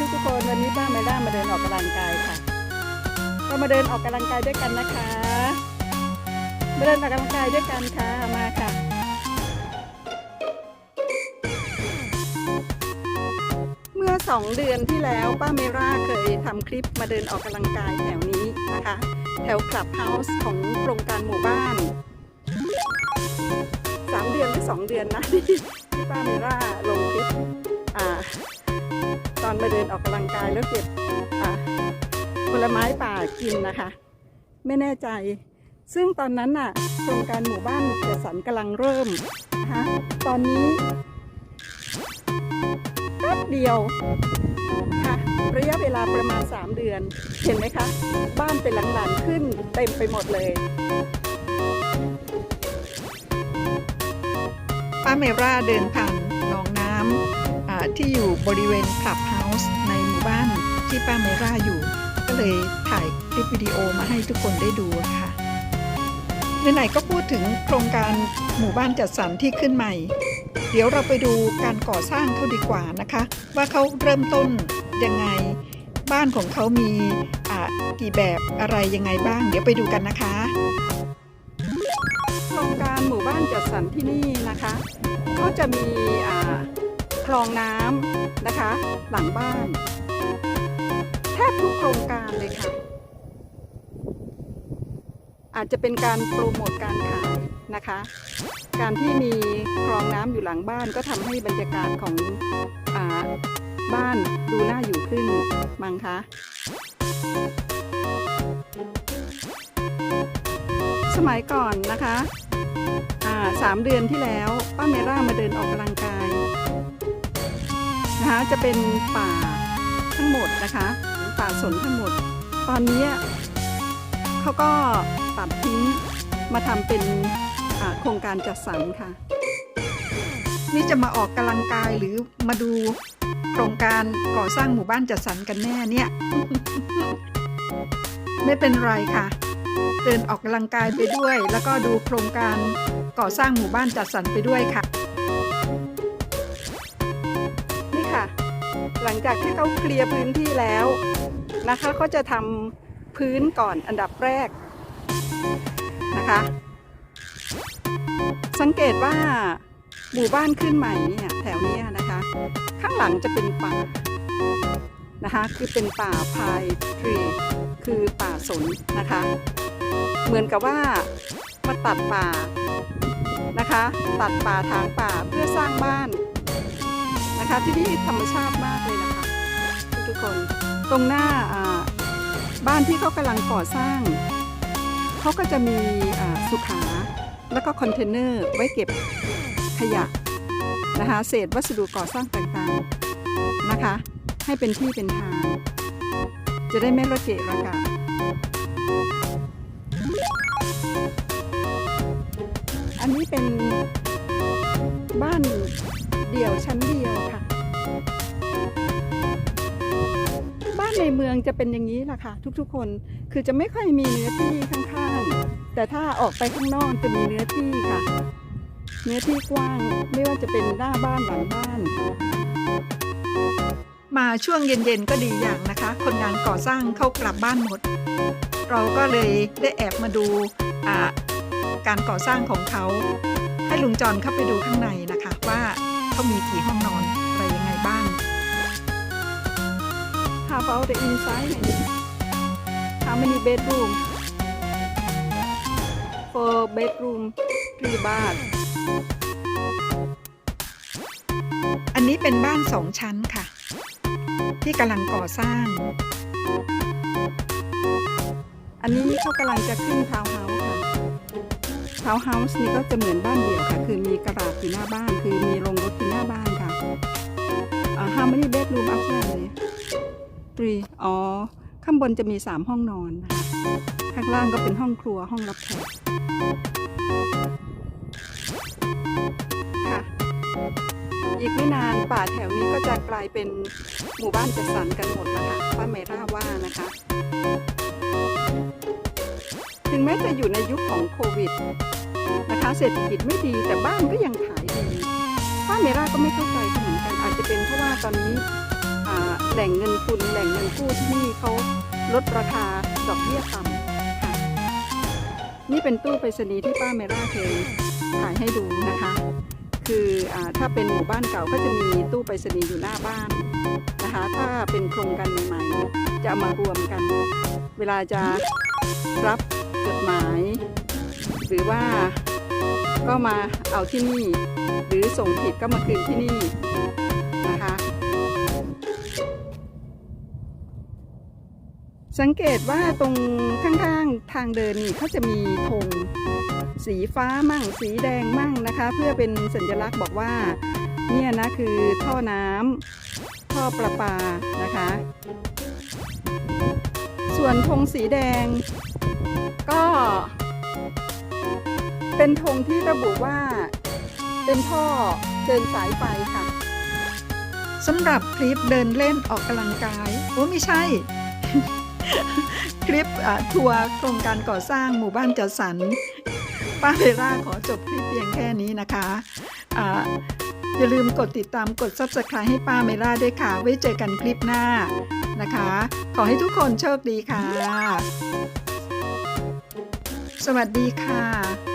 ทุกทุกๆคนวันนี้ป้าไม่ได้มาเดินออกกำลังกายค่ะก็มาเดินออกกำลังกายด้วยกันนะคะมาเดินออกกำลังกายด้วยกันค่ะมาค่ะเมื่อสองเดือนที่แล้วป้าเมราเคยทำคลิปมาเดินออกกำลังกายแถวนี้นะคะ แถวคลับเฮาส์ของโครงการหมู่บ้านสามเดือนหรือสองเดือนนะที่ป้าเมราลงคลิปอ่า ตอนมาเดินออกกำลังกายแล้วเก็บอ่าผลไม้ป่ากินนะคะ ไม่แน่ใจ ซึ่งตอนนั้นน่ะโครงการหมู่บ้านจัดสรรกำลังเริ่มนะคะตอนนี้แป๊บเดียวค่ะระยะเวลาประมาณ 3 เดือน เห็นไหมคะ บ้านเป็นหลังๆขึ้นเต็มไปหมดเลยป้าเมราเดินผ่านหนองน้ำ ที่อยู่บริเวณคลับเฮาส์ในหมู่บ้านที่ป้าเมราอยู่ ก็เลยถ่ายคลิปวิดีโอมาให้ทุกคนได้ดูค่ะไหนๆก็พูดถึงโครงการหมู่บ้านจัดสรรที่ขึ้นใหม่ เดี๋ยวเราไปดูการก่อสร้างเขาดีกว่านะคะ ว่าเขาเริ่มต้นยังไง บ้านของเขามีอ่ากี่แบบอะไรยังไงบ้าง เดี๋ยวไปดูกันนะคะโครงการหมู่บ้านจัดสรรที่นี่นะคะเขาจะมีอ่า คลองน้ำนะคะ หลังบ้านแทบทุกโครงการเลยค่ะ อาจจะเป็นการโปรโมทการขายนะคะ การที่มีคลองน้ำอยู่หลังบ้านก็ทำให้บรรยากาศของอบ้านดูน่าอยู่ขึ้นมั้งคะสมัยก่อนนะคะอ่าสามเดือนที่แล้ว ป้าเมร่ามาเดินออกกำลังกาย นะคะจะเป็นป่าทั้งหมดนะคะป่าสนทั้งหมด ตอนนี้เขาก็ตัดทิ้งมาทำเป็นโครงการจัดสรรค่ะ นี่จะมาออกกำลังกายหรือมาดูโครงการก่อสร้างหมู่บ้านจัดสรรกันแน่เนี่ย ไม่เป็นไรค่ะ เดินออกกำลังกายไปด้วย แล้วก็ดูโครงการก่อสร้างหมู่บ้านจัดสรรไปด้วยค่ะ หลังจากที่เขาเคลียร์พื้นที่แล้วนะคะเขาจะทำพื้นก่อนอันดับแรกนะคะ สังเกตว่าหมู่บ้านขึ้นใหม่เนี่ยแถวนี้นะคะ ข้างหลังจะเป็นป่านะคะคือเป็นป่าพายทรีคือป่าสนนะคะ เหมือนกับว่ามาตัดป่านะคะ ตัดป่าทางป่าเพื่อสร้างบ้าน นะคะ ที่นี่ธรรมชาติมากเลยนะคะ ทุกๆคนตรงหน้าบ้านที่เขากำลังก่อสร้าง เขาก็จะมีสุขาแล้วก็คอนเทนเนอร์ไว้เก็บขยะนะคะเศษวัสดุก่อสร้างต่างๆนะคะ ให้เป็นที่เป็นทาง จะได้ไม่ระเกะระกะอันนี้เป็นบ้านเดี่ยวชั้น ในเมืองจะเป็นอย่างนี้แหละค่ะ ทุกๆคนคือจะไม่ค่อยมีเนื้อที่ข้างๆ แต่ถ้าออกไปข้างนอกจะมีเนื้อที่ค่ะ เนื้อที่กว้างไม่ว่าจะเป็นหน้าบ้านหลังบ้านมาช่วงเย็นๆก็ดีอย่างนะคะ คนงานก่อสร้างเข้ากลับบ้านหมด เราก็เลยได้แอบมาดูการก่อสร้างของเขา ให้ลุงจอนเข้าไปดูข้างในนะคะ ว่าเขามีกี่ห้องนอนอะไรยังไงบ้าง How about the inside How many bedroom for bedroom three bath อันนี้เป็นบ้านสองชั้นค่ะ ที่กำลังก่อสร้าง อันนี้เขากำลังจะขึ้นทาวน์เฮาส์ค่ะทาวน์เฮาส์นี่ก็จะเหมือนบ้านเดี่ยวค่ะ คือมีกระดาษอยู่หน้าบ้าน คือมีโรงรถอยู่หน้าบ้านค่ะอ่า how many bedroom upstairs รี อ๋อ ข้างบนจะมีสามห้องนอน ข้างล่างก็เป็นห้องครัวห้องรับแขกค่ะ อีกไม่นานป่าแถวนี้ก็จะกลายเป็นหมู่บ้านจัดสรรกันหมดแล้วค่ะป้าเมร่าว่านะคะ ถึงแม้จะอยู่ในยุคของโควิดนะคะเศรษฐกิจไม่ดีแต่บ้านก็ยังขายดีป้าเมร่าก็ไม่เข้าใจเหมือนกันอาจจะเป็นเพราะว่าตอนนี้ แหล่งเงินทุนแหล่งเงินกู้ที่นี่เขาลดราคาดอกเบี้ยต่ำค่ะ นี่เป็นตู้ไปรษณีย์ที่ป้าเมร่าเคยถ่ายให้ดูนะคะ คืออถ้าเป็นหมู่บ้านเก่าก็จะมีตู้ไปรษณีย์อยู่หน้าบ้านนะคะ ถ้าเป็นโครงการใหม่ๆ จะมารวมกัน เวลาจะรับจดหมาย หรือว่าก็มาเอาที่นี่ หรือส่งผิดก็มาคืนที่นี่นะคะ สังเกตว่าตรงข้างๆทางเดินนี่เขาจะมีธงสีฟ้ามั่ง สีแดงมั่งนะคะ เพื่อเป็นสัญลักษณ์บอกว่า เนี่ยนะคือท่อน้ำท่อประปานะคะ ส่วนธงสีแดง ก็ เป็นธงที่ระบุว่า เป็นท่อเดินสายไฟค่ะสำหรับคลิปเดินเล่นออกกำลังกาย โอ้ไม่ใช่ คลิปทัวร์โครงการก่อสร้างหมู่บ้านจัดสรรป้าเวล่าขอจบคลิปเพียงแค่นี้นะคะอ่าอย่าลืมกดติดตามกด subscribe ให้ป้าเมล่าด้วยค่ะ ไว้เจอกันคลิปหน้านะคะ ขอให้ทุกคนโชคดีค่ะ สวัสดีค่ะ